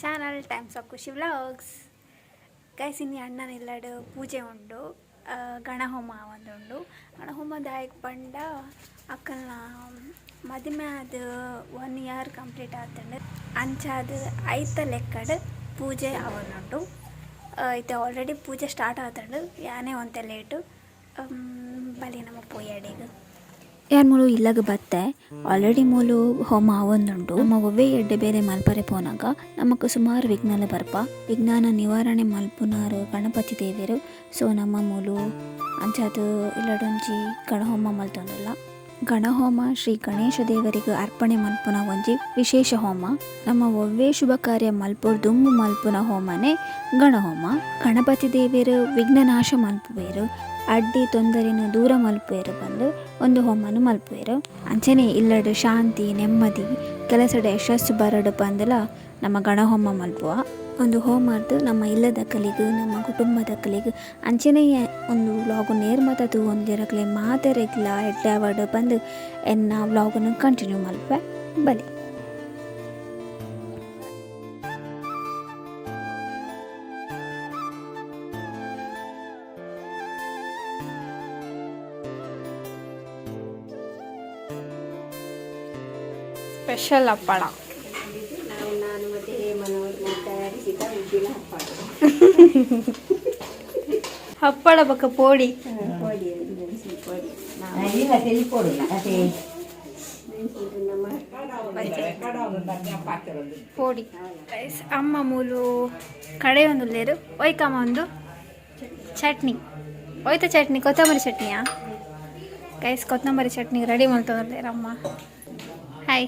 Channel times of Khushi vlogs guys ಇನ್ನು ಅಣ್ಣನ ಪೂಜೆ ಉಂಡು ಗಣಹೋಮ ಒಂದುಂಡು ಗಣಹೋಮ ದಾಯಕ್ ಪಂಡ ಅಕ್ಕನ ಮದುವೆ ಅದು ಒನ್ ಇಯರ್ ಕಂಪ್ಲೀಟ್ ಆತಂಡು ಅಂಚಾದ ಐತ ಲೆಕ್ಕಡ್ ಪೂಜೆ ಅವನುಂಡು ಐತೆ ಆಲ್ರೆಡಿ ಪೂಜೆ ಸ್ಟಾರ್ಟ್ ಆತಂಡು ಯಾನೇ ಒಂತೆ ಲೇಟು ಬಲಿ ನಮ್ಮ ಪೋಯಾಡಿಗೆ ಯಾರ ಮೂಲು ಇಲ್ಲಾಗ ಬತ್ತೆ? ಆಲ್ರೆಡಿ ಮೂಲು ಹೋಮ ಅವೊಂದುಂಡು ನಮ್ಮ ಒವ್ವೆ ಎಡ್ಡೆ ಬೇರೆ ಮಲ್ಪರೆ ಪೋನಾಗ. ನಮಕ್ ಸುಮಾರು ವಿಜ್ಞಾನ ಬರ್ಪ. ವಿಜ್ಞಾನ ನಿವಾರಣೆ ಮಲ್ಪುನಾರು ಗಣಪತಿ ದೇವಿಯರು ಸೊ ನಮ್ಮ ಮೂಲು ಅಂಚಾದು ಇಲ್ಲಡೊಂಜಿ ಗಣಹೋಮ ಮಲ್ತೊಂದುಲ್ಲ ಗಣಹೋಮ ಶ್ರೀ ಗಣೇಶ ದೇವರಿಗೆ ಅರ್ಪಣೆ ಮಲ್ಪುನ ಒಂಜಿ ವಿಶೇಷ ಹೋಮ. ನಮ್ಮ ಒವ್ವೇ ಶುಭ ಕಾರ್ಯ ಮಲ್ಪುರ್ ದುಂಬು ಮಲ್ಪುನ ಹೋಮನೆ ಗಣಹೋಮ. ಗಣಪತಿ ದೇವಿರು ವಿಘ್ನನಾಶ ಮಲ್ಪುವೇರು. ಅಡ್ಡಿ ತೊಂದರೆನ ದೂರ ಮಲ್ಪುವೆರ್, ಬಂದು ಒಂದು ಹೋಮನು ಮಲ್ಪುವೆರ್. ಅಂಚನೆ ಇಲ್ಲಡು ಶಾಂತಿ, ನೆಮ್ಮದಿ ಕೆಲಸದ ಯಶಸ್ಸು ಬರಡು ಬಂದಲ ನಮ್ಮ ಗಣಹೋಮ ಮಲ್ಪುವ. ಒಂದು ಹೋಮರ್ದು ನಮ್ಮ ಇಲ್ಲದ ಕಲಿಗು, ನಮ್ಮ ಕುಟುಂಬದ ಕಲಿಗು. ಅಂಚನೆಯ ಒಂದು ವ್ಲಾಗು ನೇರ್ಮತ ತೂ ಒಂದಿರಕ್ಲೆ ಮಾತೆರೆಗ್ಲ ಎಡ್ಡಾವಡು ಬಂದು ಎನ್ನ ವ್ಲಾಗನ್ನು ಕಂಟಿನ್ಯೂ ಮಲ್ಪೆ ಬಲಿ. ಸ್ಪೆಷಲ್ ಹಪ್ಪಳ ನಾವು ನಾನು ಮತ್ತೆ ಹೇಮನವರು ತಯಾರಿಸಿದ ಉದ್ದಿನ ಹಪ್ಪಳ ಹಪ್ಪಳ ಬಕ್ಕ ಪೋಡಿ ಪೊಡಿ ಮೆಣಸಿನ ಪೊಡಿ ನಾವು ಇಲ್ಲ ತೆಲಿಕೊಡಲ್ಲ ಅದೇ ಮೆಣಸಿನ ನಮ್ಮ ಪೋಡಿ ರೈಸ್ ಅಮ್ಮ ಮೂಲು ಕಡೆ ಒಂದು ಲೇರು ಒಯ್ಕಮ್ಮ ಒಂದು ಚಟ್ನಿ ಒಯ್ತ ಚಟ್ನಿ ಕೊತ್ತಂಬರಿ ಚಟ್ನಿಯಾ ಗೈಸ್ ಕೊತ್ತಂಬರಿ ಚಟ್ನಿ ರೆಡಿ ಮಾಡ್ತಂದ್ಲೇರು ಅಮ್ಮ ಹಾಯ್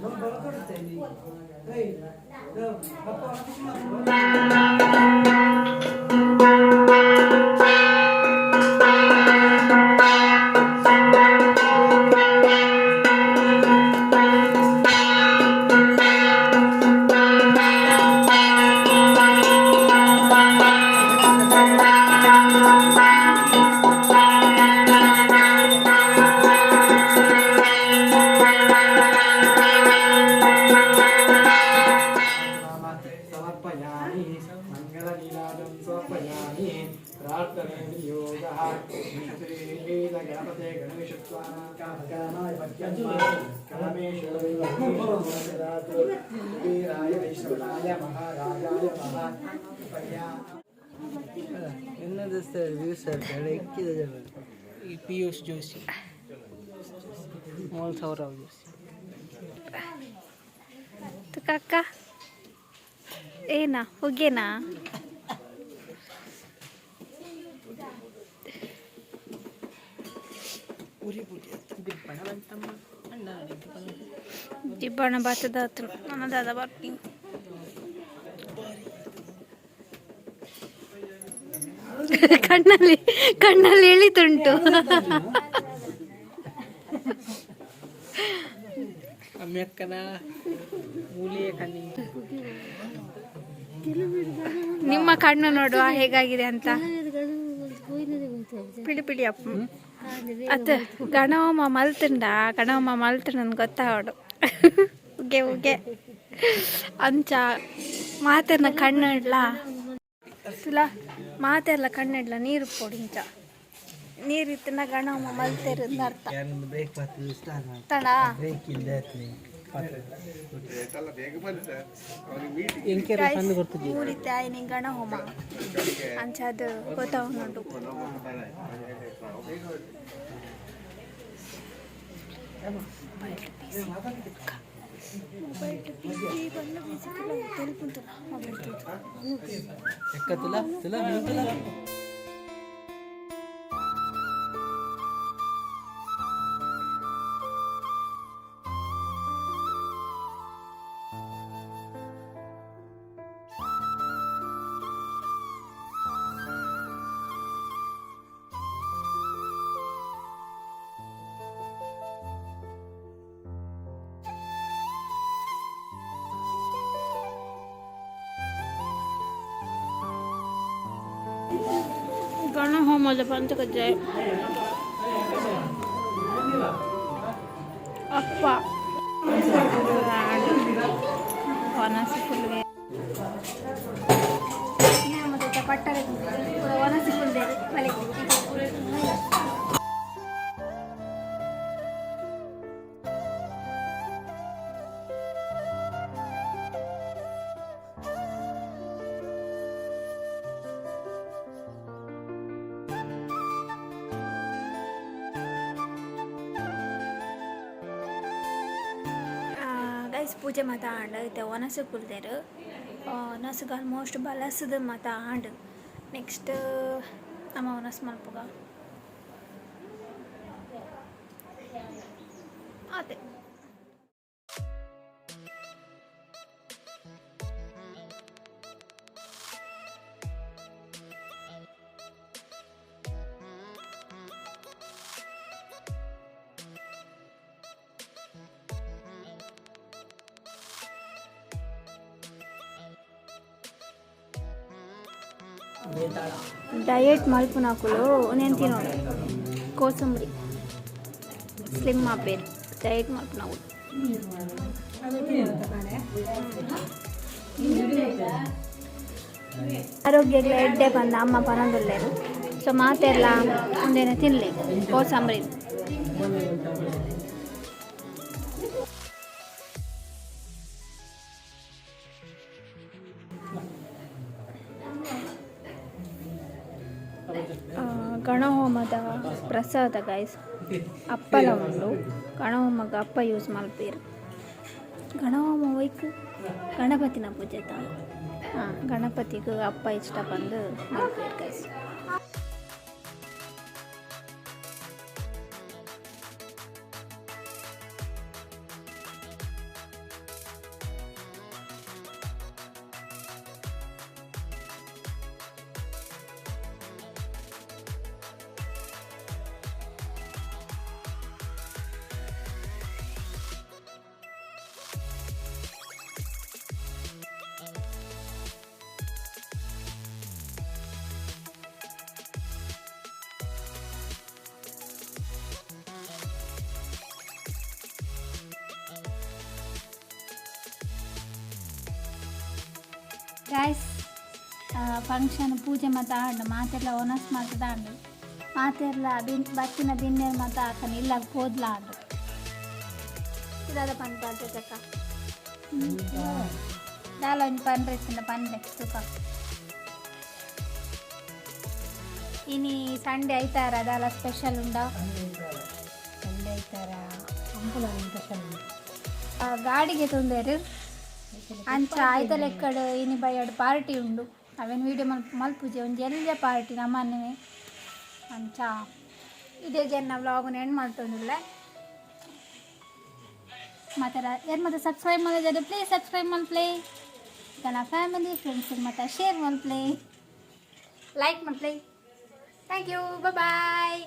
Thank you. సమర్పయామి మంగళ నీరాజం సమర్పయామి ప్రార్థనేమి యోగ గణపతే గణేశ్వరాయ కళమేశ్వరాయ జోషి. మోహన్ సౌరావు జోషి. కాకా ಏನಾ? ಹೊಗೆನಾ? ದಿಬ್ಬಣ ಬಾತದ ಹತ್ರ. ನನ್ನ ದಾದ ಬರ್ತೀನಿ ಕಣ್ಣಲ್ಲಿ ಕಣ್ಣಲ್ಲಿ ಎಳಿತುಂಟು ಅಮ್ಮಕ್ಕನ ಮೂಲಿಯ ಕಣ್ಣಿ ನಿಮ್ಮ ಕಣ್ಣು ನೋಡುವ ಹೇಗಾಗಿದೆ ಅಂತ. ಪಿಳಿ ಪಿಳಿ ಅಪ್ಪ. ಅತ್ತ ಗಣವಮ್ಮ ಮಲ್ತಂಡ ಗಣವಮ್ಮ ಮಲ್ತು ನನ್ಗೆ ಗೊತ್ತಾವಡು ಉಗೆ ಉಗೆ. ಅಂಚ ಮಾತೆರ್ನ ಕಣ್ಣಿಡ್ಲ ಸುಲಾ ಮಾತೆರ್ಲ ಕಣ್ಣಿಡ್ಲ ನೀರು ಪೋಡಿ ಇಂಚ. ನೀರಿತ್ತಿನ ಗಣವಮ್ಮ ಮಲ್ತೇರು ಅರ್ಥ. ತಡ. ಬ್ರೇಕ್ ಇಲ್ಲದೆ ಎಂಕೆರ ತಂದು ಕೊಡ್ತಿದ್ವಿ ಊರಿತ್ತೆ ಆಯ್ನಿ ಗಣ ಹೋಮ ಅಂಚದು ಗೊತ್ತಾವನುಂಟು ಎಕ್ಕ ತುಲ ತುಲ ನೀವು ತುಲ ಹೋಮದ ಪಂಚಕಜ್ಜಾಯ ಅಪ್ಪ ವನಸಿ ಫುಲ್ಗೆ ಮತ್ತೆ ಪಟ್ಟರೆ ವನಸಿ ಫುಲ್ ಬಲೆ ಪೂಜೆ ಮಾತ ಆಂಡ್ ಇತ್ತೆ ಒನಸು ಕುಲ್ದೇರು. ನಸುಗ ಆಲ್ಮೋಸ್ಟ್ ಬಲಸದ ಮಾತ ಆಂಡ್ ನೆಕ್ಸ್ಟ್ ನಮ್ಮ ಒನಸ್ ಮಲ್ಪುಗ. ಅದೇ. ಡಯಟ್ ಮಲ್ಪುನಾಕುಲು ನೆಂತಿ ತಿನ್ನೋಣ ಕೋಸಂಬರಿ. ಸ್ಲಿಮ್ ಆಗ್ಬೇಕು ಡಯಟ್ ಮಲ್ಪುನಾಕುಲು ಆರೋಗ್ಯ ಎಡ್ಡೆ ಬಂದ ಅಮ್ಮ ಬರೋದಿಲ್ಲ ಸೊ ಮಾತೆಲ್ಲ ಒಂದೇನೆ ತಿನ್ನಲಿ ಕೋಸಂಬರಿ ಪ್ರಸಾದ ಗಾಯ್ಸ್ ಅಪ್ಪಲ ಉಂಡು ಗಣಹೋಮಗ ಅಪ್ಪ ಯೂಸ್ ಮಲ್ಪೇರು ಗಣಹೋಮ ಒಯ್ಕ್ ಗಣಪತಿನ ಪೂಜೆ ತ ಹಾಂ, ಗಣಪತಿಗೂ ಅಪ್ಪ ಇಷ್ಟ ಬಂದು ಮಲ್ಪೇರು ಗೈಸ್ ಗಾಯ್ಸ್ ಫಂಕ್ಷನ್ ಪೂಜೆ ಮತ್ತು ಆಂಡು ಮಾತೆಲ್ಲ ಒನಸ್ ಮಾತದ ಆಂಡು ಮಾತೆಲ್ಲ ಬಿನ್ ಬತ್ತಿನ ಬಿನ್ನೇರು ಮತ್ತು ಹಾಕನಿ ಇಲ್ಲ ಕೋದ್ಲ ಆಂಡು ಇದಾದ ಪನ್ ಪಾಡ್ದೆ ಚಕ್ಕ ದಾಲ ಒಂದು ಪನ್ರೆ ಇತ್ತಿನ ಪನ್ರೆ ತುಕ ಇನಿ ಸಂಡೆ ಐತಾರ ದಾಲ ಸ್ಪೆಷಲ್ ಉಂಡಾ ಸಂಡೆ ಐತಾರ ಅಂಪುಲ ಸ್ಪೆಷಲ್ ಆ, ಗಾಡಿಗೆ ತೊಂದರೆ ಅಂಚ ಆಯ್ತ ಲೆಕ್ಕಡ್ ಇನಿ ಎರಡು ಪಾರ್ಟಿ ಉಂಡು. ಅವೇನು ವೀಡಿಯೋ ಮಲ್ ಮಲ್ಪುಜೆ, ಒಂದು ಎಲ್ಲ ಪಾರ್ಟಿ ನಮ್ಮನೆ ಅಂಚ ಇದೇ ಜನ ವ್ಲಾಗ್ ಎಂಡ್ ಮಾಡ್ತೊಂದಿಲ್ಲ ಮತ್ತೆ ಏನು ಮತ್ತೆ ಸಬ್ಸ್ಕ್ರೈಬ್ ಮಾಡಿದ್ರೆ ಪ್ಲೀಸ್ ಸಬ್ಸ್ಕ್ರೈಬ್ ಮಾಡ್ಪ್ಲೇ ನನ್ನ ಫ್ಯಾಮಿಲಿ ಫ್ರೆಂಡ್ಸಿಗೆ ಮತ್ತೆ ಶೇರ್ ಮಾಡ್ಪ್ಲೇ ಲೈಕ್ ಮಾಡ್ಪ್ಲೇ ಥ್ಯಾಂಕ್ ಯು ಬಾಯ್